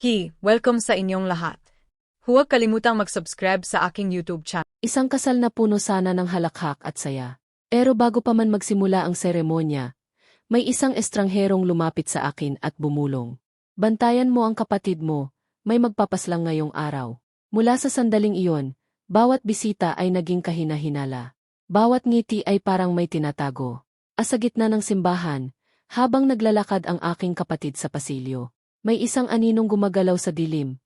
Hi, welcome sa inyong lahat. Huwag kalimutang mag-subscribe sa aking YouTube channel. Isang kasal na puno sana ng halakhak at saya. Pero bago pa man magsimula ang seremonya, may isang estrangherong lumapit sa akin at bumulong. Bantayan mo ang kapatid mo, may magpapaslang ngayong araw. Mula sa sandaling iyon, bawat bisita ay naging kahina-hinala. Bawat ngiti ay parang may tinatago. Asa gitna ng simbahan, habang naglalakad ang aking kapatid sa pasilyo, may isang aninong gumagalaw sa dilim.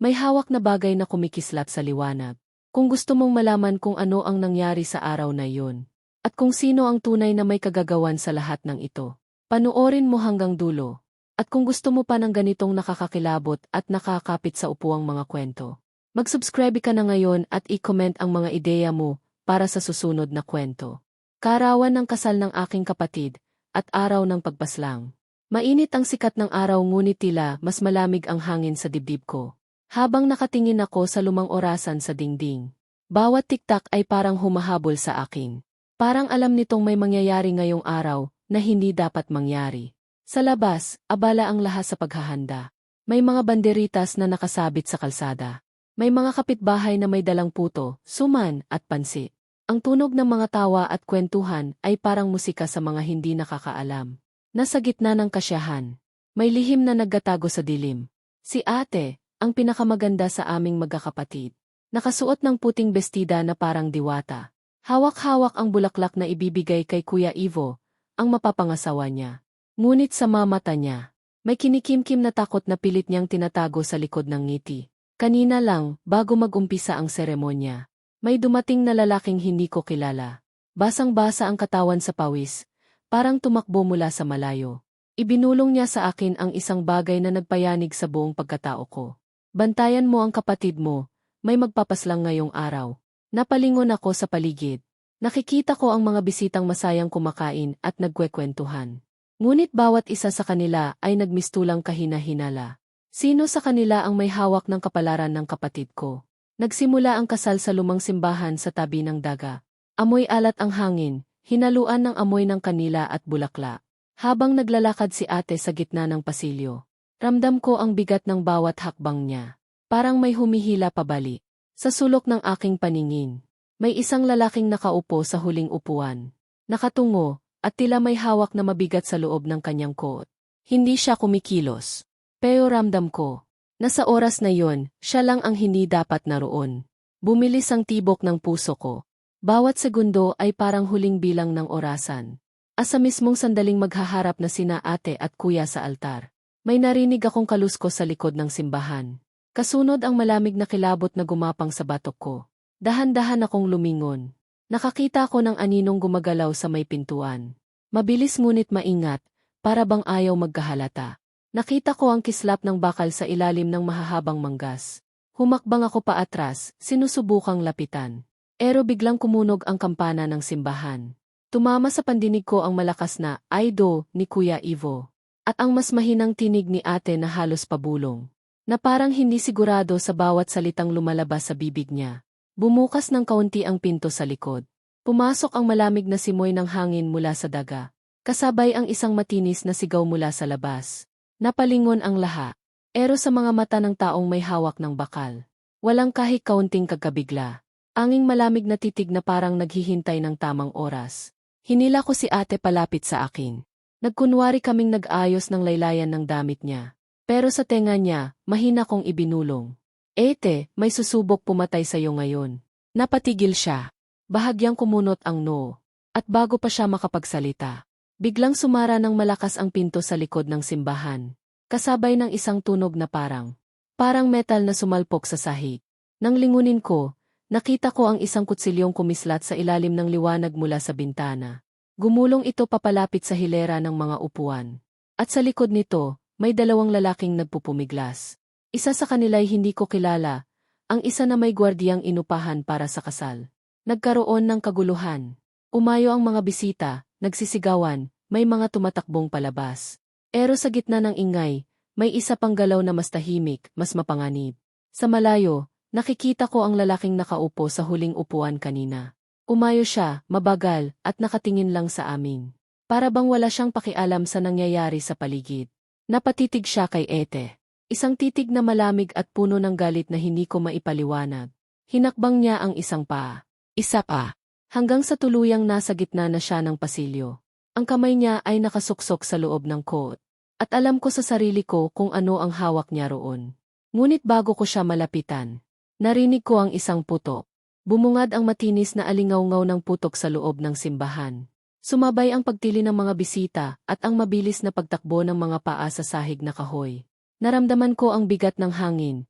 May hawak na bagay na kumikislap sa liwanag. Kung gusto mong malaman kung ano ang nangyari sa araw na iyon, at kung sino ang tunay na may kagagawan sa lahat ng ito, panuorin mo hanggang dulo. At kung gusto mo pa ng ganitong nakakakilabot at nakakapit sa upuang mga kwento, mag-subscribe ka na ngayon at i-comment ang mga ideya mo para sa susunod na kwento. Karawan ng kasal ng aking kapatid at araw ng pagpaslang. Mainit ang sikat ng araw ngunit tila mas malamig ang hangin sa dibdib ko. Habang nakatingin ako sa lumang orasan sa dingding, bawat tiktak ay parang humahabol sa akin. Parang alam nitong may mangyayari ngayong araw na hindi dapat mangyari. Sa labas, abala ang lahat sa paghahanda. May mga banderitas na nakasabit sa kalsada. May mga kapitbahay na may dalang puto, suman, at pansit. Ang tunog ng mga tawa at kwentuhan ay parang musika sa mga hindi nakakaalam. Nasa gitna ng kasyahan, may lihim na naggatago sa dilim. Si ate, ang pinakamaganda sa aming magkakapatid. Nakasuot ng puting bestida na parang diwata. Hawak-hawak ang bulaklak na ibibigay kay Kuya Ivo, ang mapapangasawa niya. Ngunit sa mamata niya, may kinikimkim na takot na pilit niyang tinatago sa likod ng ngiti. Kanina lang, bago mag-umpisa ang seremonya, may dumating na lalaking hindi ko kilala. Basang-basa ang katawan sa pawis, parang tumakbo mula sa malayo. Ibinulong niya sa akin ang isang bagay na nagpayanig sa buong pagkatao ko. Bantayan mo ang kapatid mo, may magpapaslang ngayong araw. Napalingon ako sa paligid. Nakikita ko ang mga bisitang masayang kumakain at nagkwekwentuhan. Ngunit bawat isa sa kanila ay nagmistulang kahina-hinala. Sino sa kanila ang may hawak ng kapalaran ng kapatid ko? Nagsimula ang kasal sa lumang simbahan sa tabi ng daga. Amoy alat ang hangin, hinaluan ng amoy ng kanila at bulakla. Habang naglalakad si ate sa gitna ng pasilyo, ramdam ko ang bigat ng bawat hakbang niya. Parang may humihila pabali. Sa sulok ng aking paningin, may isang lalaking nakaupo sa huling upuan. Nakatungo, at tila may hawak na mabigat sa loob ng kanyang coat. Hindi siya kumikilos. Pero ramdam ko, na sa oras na yon, siya lang ang hindi dapat naroon. Bumilis ang tibok ng puso ko. Bawat segundo ay parang huling bilang ng orasan. Asa mismong sandaling maghaharap na sina ate at kuya sa altar. May narinig akong kalusko sa likod ng simbahan. Kasunod ang malamig na kilabot na gumapang sa batok ko. Dahan-dahan akong lumingon. Nakakita ko ng aninong gumagalaw sa may pintuan. Mabilis ngunit maingat, para bang ayaw magkahalata. Nakita ko ang kislap ng bakal sa ilalim ng mahahabang manggas. Humakbang ako pa atras, sinusubukang lapitan. Pero biglang kumunog ang kampana ng simbahan. Tumama sa pandinig ko ang malakas na "Aido" ni Kuya Ivo. At ang mas mahinang tinig ni ate na halos pabulong. Na parang hindi sigurado sa bawat salitang lumalabas sa bibig niya. Bumukas ng kaunti ang pinto sa likod. Pumasok ang malamig na simoy ng hangin mula sa daga. Kasabay ang isang matinis na sigaw mula sa labas. Napalingon ang laha. Ero sa mga mata ng taong may hawak ng bakal. Walang kahit kaunting kagabigla. Anging malamig na titig na parang naghihintay ng tamang oras. Hinila ko si ate palapit sa akin. Nagkunwari kaming nag-ayos ng laylayan ng damit niya. Pero sa tenga niya, mahina kong ibinulong. Ete, may susubok pumatay sa'yo ngayon. Napatigil siya. Bahagyang kumunot ang no. At bago pa siya makapagsalita, biglang sumara ng malakas ang pinto sa likod ng simbahan. Kasabay ng isang tunog na parang, parang metal na sumalpok sa sahig. Nang lingunin ko, nakita ko ang isang kutsilyong kumislat sa ilalim ng liwanag mula sa bintana. Gumulong ito papalapit sa hilera ng mga upuan. At sa likod nito, may dalawang lalaking nagpupumiglas. Isa sa kanila'y hindi ko kilala, ang isa na may gwardiyang inupahan para sa kasal. Nagkaroon ng kaguluhan. Umayo ang mga bisita, nagsisigawan, may mga tumatakbong palabas. Pero sa gitna ng ingay, may isa pang galaw na mas tahimik, mas mapanganib. Sa malayo, nakikita ko ang lalaking nakaupo sa huling upuan kanina. Umayo siya, mabagal, at nakatingin lang sa amin. Para bang wala siyang pakialam sa nangyayari sa paligid. Napatitig siya kay Ete. Isang titig na malamig at puno ng galit na hindi ko maipaliwanag. Hinakbang niya ang isang paa. Isa pa. Hanggang sa tuluyang nasa gitna na siya ng pasilyo. Ang kamay niya ay nakasuksok sa loob ng coat. At alam ko sa sarili ko kung ano ang hawak niya roon. Ngunit bago ko siya malapitan, narinig ko ang isang putok. Bumungad ang matinis na alingaw-ngaw ng putok sa loob ng simbahan. Sumabay ang pagtili ng mga bisita at ang mabilis na pagtakbo ng mga paa sa sahig na kahoy. Naramdaman ko ang bigat ng hangin.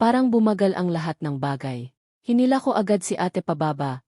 Parang bumagal ang lahat ng bagay. Hinila ko agad si ate pababa.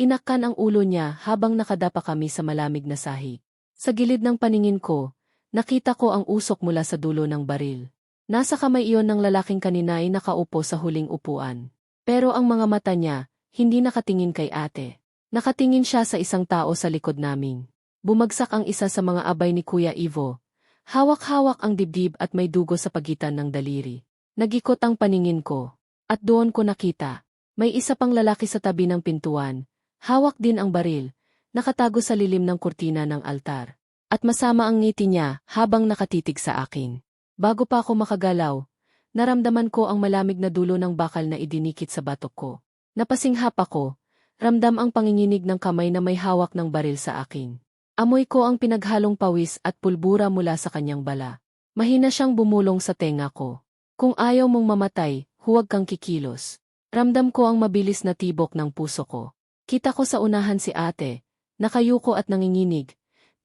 Inakkan ang ulo niya habang nakadapa kami sa malamig na sahig. Sa gilid ng paningin ko, nakita ko ang usok mula sa dulo ng baril. Nasa kamay iyon ng lalaking kanina ay nakaupo sa huling upuan. Pero ang mga mata niya, hindi nakatingin kay ate. Nakatingin siya sa isang tao sa likod namin. Bumagsak ang isa sa mga abay ni Kuya Ivo. Hawak-hawak ang dibdib at may dugo sa pagitan ng daliri. Nagikot ang paningin ko. At doon ko nakita. May isa pang lalaki sa tabi ng pintuan. Hawak din ang baril. Nakatago sa lilim ng kurtina ng altar. At masama ang ngiti niya habang nakatitig sa akin. Bago pa ako makagalaw, naramdaman ko ang malamig na dulo ng bakal na idinikit sa batok ko. Napasinghap ako, ramdam ang panginginig ng kamay na may hawak ng baril sa akin. Amoy ko ang pinaghalong pawis at pulbura mula sa kanyang bala. Mahina siyang bumulong sa tenga ko. Kung ayaw mong mamatay, huwag kang kikilos. Ramdam ko ang mabilis na tibok ng puso ko. Kita ko sa unahan si ate, nakayuko at nanginginig.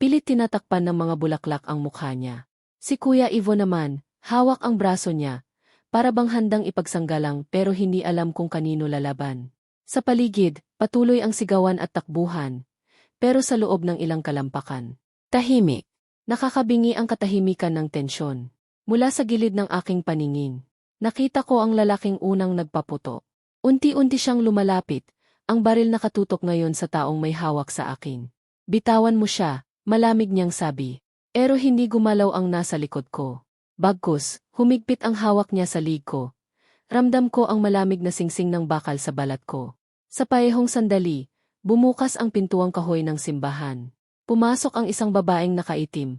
Pilit tinatakpan ng mga bulaklak ang mukha niya. Si Kuya Ivo naman, hawak ang braso niya, para bang handang ipagsanggalang pero hindi alam kung kanino lalaban. Sa paligid, patuloy ang sigawan at takbuhan, pero sa loob ng ilang kalampakan. Tahimik. Nakakabingi ang katahimikan ng tensyon. Mula sa gilid ng aking paningin, nakita ko ang lalaking unang nagpaputo. Unti-unti siyang lumalapit, ang baril nakatutok ngayon sa taong may hawak sa akin. Bitawan mo siya, malamig niyang sabi. Pero hindi gumalaw ang nasa likod ko. Bagkus, humigpit ang hawak niya sa lig ko. Ramdam ko ang malamig na singsing ng bakal sa balat ko. Sa paehong sandali, bumukas ang pintuang kahoy ng simbahan. Pumasok ang isang babaeng nakaitim.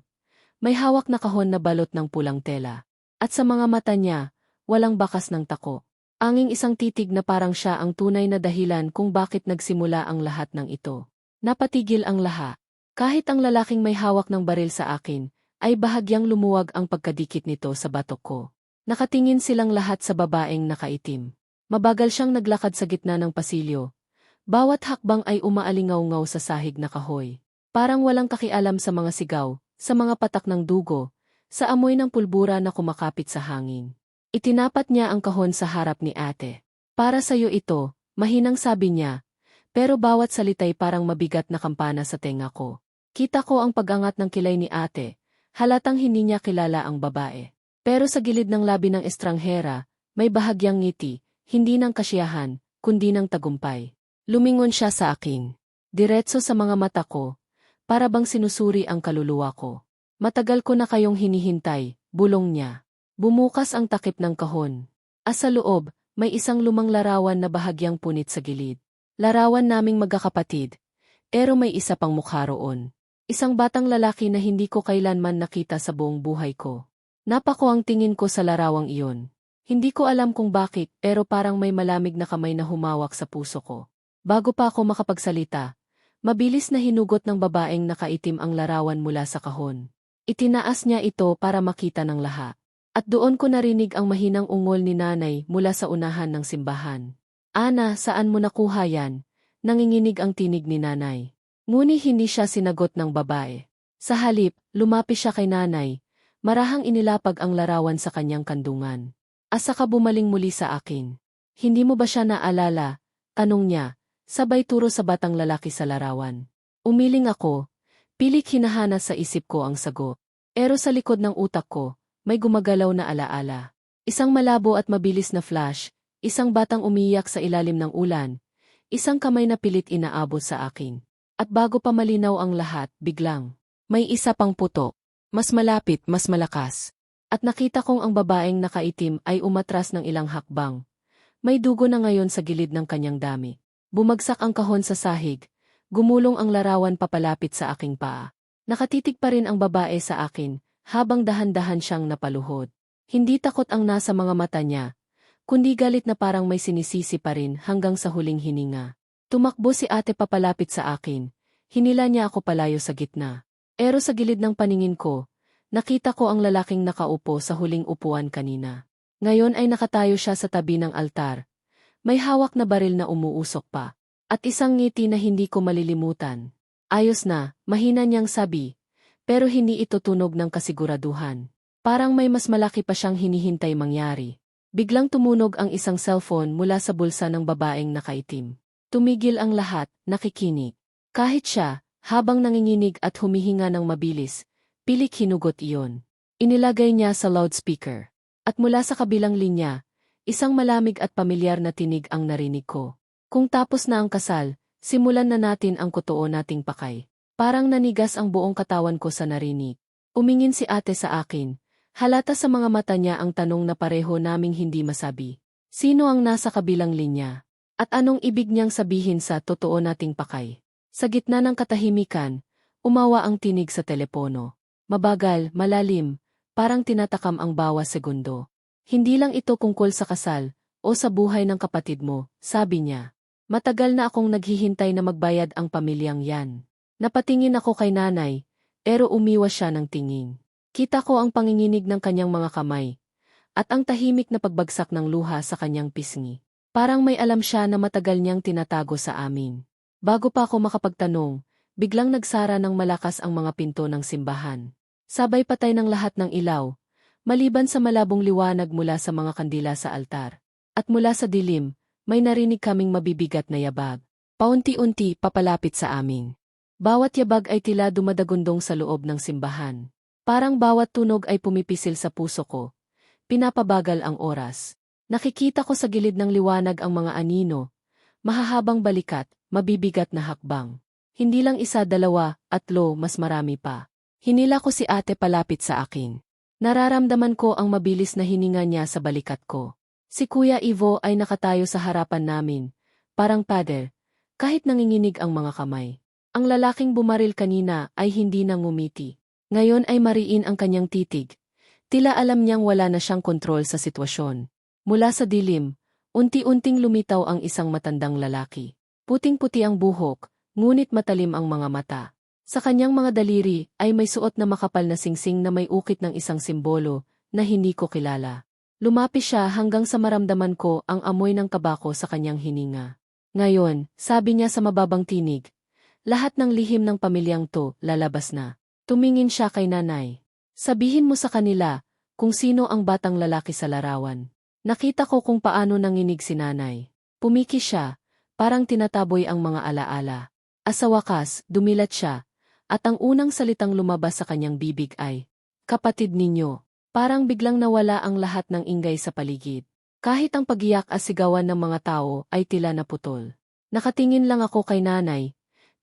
May hawak na kahon na balot ng pulang tela. At sa mga mata niya, walang bakas ng tako. Anging isang titig na parang siya ang tunay na dahilan kung bakit nagsimula ang lahat ng ito. Napatigil ang lahat. Kahit ang lalaking may hawak ng baril sa akin, ay bahagyang lumuwag ang pagkadikit nito sa batok ko. Nakatingin silang lahat sa babaeng nakaitim. Mabagal siyang naglakad sa gitna ng pasilyo. Bawat hakbang ay umaalingaw-ngaw sa sahig na kahoy. Parang walang kakialam sa mga sigaw, sa mga patak ng dugo, sa amoy ng pulbura na kumakapit sa hangin. Itinapat niya ang kahon sa harap ni ate. Para sa'yo ito, mahinang sabi niya, pero bawat salitay parang mabigat na kampana sa tenga ko. Kita ko ang pagangat ng kilay ni ate, Halatang hindi niya kilala ang babae. Pero sa gilid ng labi ng estranghera, may bahagyang ngiti, hindi ng kasiyahan, kundi ng tagumpay. Lumingon siya sa akin. Diretso sa mga mata ko, para bang sinusuri ang kaluluwa ko. Matagal ko na kayong hinihintay, bulong niya. Bumukas ang takip ng kahon. As sa loob, may isang lumang larawan na bahagyang punit sa gilid. Larawan naming magkakapatid. Pero may isa pang mukha roon. Isang batang lalaki na hindi ko kailanman nakita sa buong buhay ko. Napako ang tingin ko sa larawang iyon. Hindi ko alam kung bakit, pero parang may malamig na kamay na humawak sa puso ko. Bago pa ako makapagsalita, mabilis na hinugot ng babaeng nakaitim ang larawan mula sa kahon. Itinaas niya ito para makita ng lahat. At doon ko narinig ang mahinang ungol ni nanay mula sa unahan ng simbahan. Ana, saan mo nakuha yan? Nanginginig ang tinig ni nanay. Nguni hindi siya sinagot ng babae. Sa halip, lumapi siya kay nanay. Marahang inilapag ang larawan sa kanyang kandungan. Asa ka bumaling muli sa akin. Hindi mo ba siya naalala? Tanong niya, sabay turo sa batang lalaki sa larawan. Umiling ako, pilik hinahana sa isip ko ang sagot. Pero sa likod ng utak ko, may gumagalaw na alaala. Isang malabo at mabilis na flash, isang batang umiyak sa ilalim ng ulan, isang kamay na pilit inaabot sa akin. At bago pa malinaw ang lahat, biglang, may isa pang puto. Mas malapit, mas malakas. At nakita kong ang babaeng nakaitim ay umatras ng ilang hakbang. May dugo na ngayon sa gilid ng kanyang dami. Bumagsak ang kahon sa sahig. Gumulong ang larawan papalapit sa aking paa. Nakatitig pa rin ang babae sa akin, habang dahan-dahan siyang napaluhod. Hindi takot ang nasa mga mata niya, kundi galit na parang may sinisisi pa rin hanggang sa huling hininga. Tumakbo si ate papalapit sa akin. Hinila niya ako palayo sa gitna. Pero sa gilid ng paningin ko, nakita ko ang lalaking nakaupo sa huling upuan kanina. Ngayon ay nakatayo siya sa tabi ng altar. May hawak na baril na umuusok pa. At isang ngiti na hindi ko malilimutan. Ayos na, mahina niyang sabi. Pero hindi ito tunog ng kasiguraduhan. Parang may mas malaki pa siyang hinihintay mangyari. Biglang tumunog ang isang cellphone mula sa bulsa ng babaeng nakaitim. Tumigil ang lahat, nakikinig. Kahit siya, habang nanginginig at humihinga ng mabilis, pilik hinugot iyon. Inilagay niya sa loudspeaker. At mula sa kabilang linya, isang malamig at pamilyar na tinig ang narinig ko. Kung tapos na ang kasal, simulan na natin ang kotoo nating pakay. Parang nanigas ang buong katawan ko sa narinig. Umingin si ate sa akin, Halata sa mga mata niya ang tanong na pareho naming hindi masabi. Sino ang nasa kabilang linya? At anong ibig niyang sabihin sa totoo nating pakay? Sa gitna ng katahimikan, umawa ang tinig sa telepono. Mabagal, malalim, parang tinatakam ang bawa segundo. Hindi lang ito kungkol sa kasal, o sa buhay ng kapatid mo, sabi niya. Matagal na akong naghihintay na magbayad ang pamilyang yan. Napatingin ako kay nanay, pero umiwas siya ng tingin. Kita ko ang panginginig ng kanyang mga kamay, at ang tahimik na pagbagsak ng luha sa kanyang pisngi. Parang may alam siya na matagal niyang tinatago sa amin. Bago pa ako makapagtanong, biglang nagsara ng malakas ang mga pinto ng simbahan. Sabay patay ng lahat ng ilaw, maliban sa malabong liwanag mula sa mga kandila sa altar. At mula sa dilim, may narinig kaming mabibigat na yabag. Paunti-unti papalapit sa amin. Bawat yabag ay tila dumadagundong sa loob ng simbahan. Parang bawat tunog ay pumipisil sa puso ko. Pinapabagal ang oras. Nakikita ko sa gilid ng liwanag ang mga anino. Mahahabang balikat, mabibigat na hakbang. Hindi lang isa dalawa, atlo, mas marami pa. Hinila ko si ate palapit sa akin. Nararamdaman ko ang mabilis na hininga niya sa balikat ko. Si Kuya Ivo ay nakatayo sa harapan namin, parang pader, kahit nanginginig ang mga kamay. Ang lalaking bumaril kanina ay hindi nang ngumiti. Ngayon ay mariin ang kanyang titig. Tila alam niyang wala na siyang kontrol sa sitwasyon. Mula sa dilim, unti-unting lumitaw ang isang matandang lalaki. Puting-puti ang buhok, ngunit matalim ang mga mata. Sa kanyang mga daliri ay may suot na makapal na singsing na may ukit ng isang simbolo na hindi ko kilala. Lumapis siya hanggang sa maramdaman ko ang amoy ng kabako sa kanyang hininga. Ngayon, sabi niya sa mababang tinig, lahat ng lihim ng pamilyang to lalabas na. Tumingin siya kay nanay. Sabihin mo sa kanila kung sino ang batang lalaki sa larawan. Nakita ko kung paano nanginig si nanay. Pumiki siya, parang tinataboy ang mga alaala. As sa wakas, dumilat siya, at ang unang salitang lumabas sa kanyang bibig ay, Kapatid ninyo, parang biglang nawala ang lahat ng ingay sa paligid. Kahit ang pagiyak at sigawan ng mga tao ay tila naputol. Nakatingin lang ako kay nanay,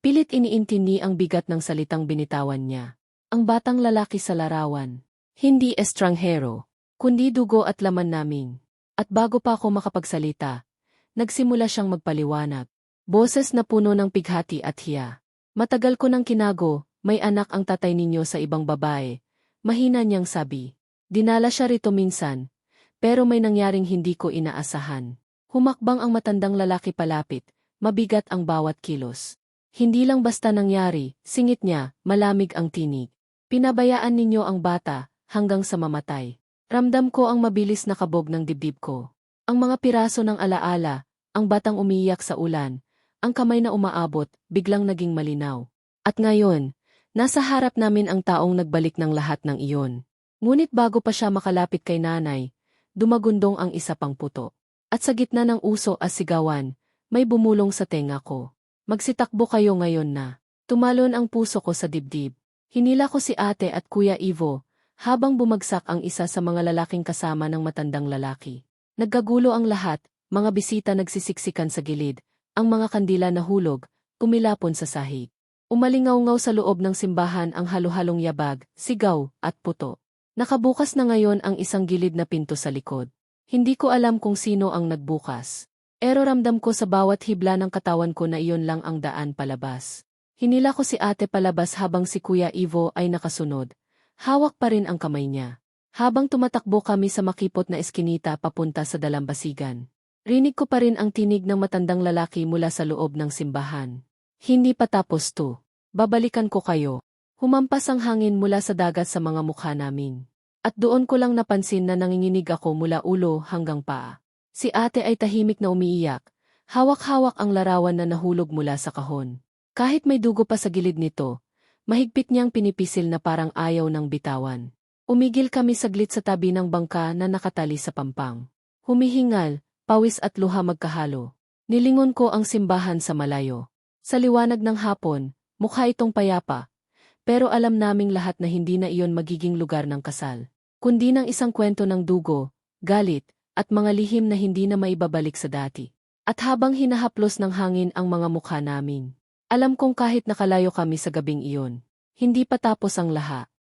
pilit iniintindi ang bigat ng salitang binitawan niya. Ang batang lalaki sa larawan. Hindi estranghero, kundi dugo at laman namin. At bago pa ako makapagsalita, nagsimula siyang magpaliwanag. Boses na puno ng pighati at hiya. Matagal ko nang kinago, may anak ang tatay ninyo sa ibang babae. Mahina niyang sabi. Dinala siya rito minsan, pero may nangyaring hindi ko inaasahan. Humakbang ang matandang lalaki palapit, mabigat ang bawat kilos. Hindi lang basta nangyari, singit niya, malamig ang tinig. Pinabayaan ninyo ang bata, hanggang sa mamatay. Ramdam ko ang mabilis na kabog ng dibdib ko. Ang mga piraso ng alaala, ang batang umiiyak sa ulan, ang kamay na umaabot, biglang naging malinaw. At ngayon, nasa harap namin ang taong nagbalik ng lahat ng iyon. Ngunit bago pa siya makalapit kay nanay, dumagundong ang isa pang puto. At sa gitna ng uso at sigawan, may bumulong sa tenga ko. Magsitakbo kayo ngayon na. Tumalon ang puso ko sa dibdib. Hinila ko si ate at kuya Ivo, habang bumagsak ang isa sa mga lalaking kasama ng matandang lalaki. Nagkagulo ang lahat, mga bisita nagsisiksikan sa gilid, ang mga kandila na hulog, kumilapon sa sahig. Umalingaw-ngaw sa loob ng simbahan ang halo-halong yabag, sigaw, at puto. Nakabukas na ngayon ang isang gilid na pinto sa likod. Hindi ko alam kung sino ang nagbukas. Pero ramdam ko sa bawat hibla ng katawan ko na iyon lang ang daan palabas. Hinila ko si ate palabas habang si Kuya Ivo ay nakasunod. Hawak pa rin ang kamay niya. Habang tumatakbo kami sa makipot na eskinita papunta sa dalampasigan. Rinig ko pa rin ang tinig ng matandang lalaki mula sa loob ng simbahan. Hindi pa tapos to. Babalikan ko kayo. Humampas ang hangin mula sa dagat sa mga mukha namin. At doon ko lang napansin na nanginginig ako mula ulo hanggang paa. Si ate ay tahimik na umiiyak. Hawak-hawak ang larawan na nahulog mula sa kahon. Kahit may dugo pa sa gilid nito, mahigpit niyang pinipisil na parang ayaw ng bitawan. Umigil kami saglit sa tabi ng bangka na nakatali sa pampang. Humihingal, pawis at luha magkahalo. Nilingon ko ang simbahan sa malayo. Sa liwanag ng hapon, mukha itong payapa. Pero alam naming lahat na hindi na iyon magiging lugar ng kasal. Kundi ng isang kwento ng dugo, galit, at mga lihim na hindi na maibabalik sa dati. At habang hinahaplos ng hangin ang mga mukha namin, alam kong kahit nakalayo kami sa gabing iyon, hindi pa tapos ang laha.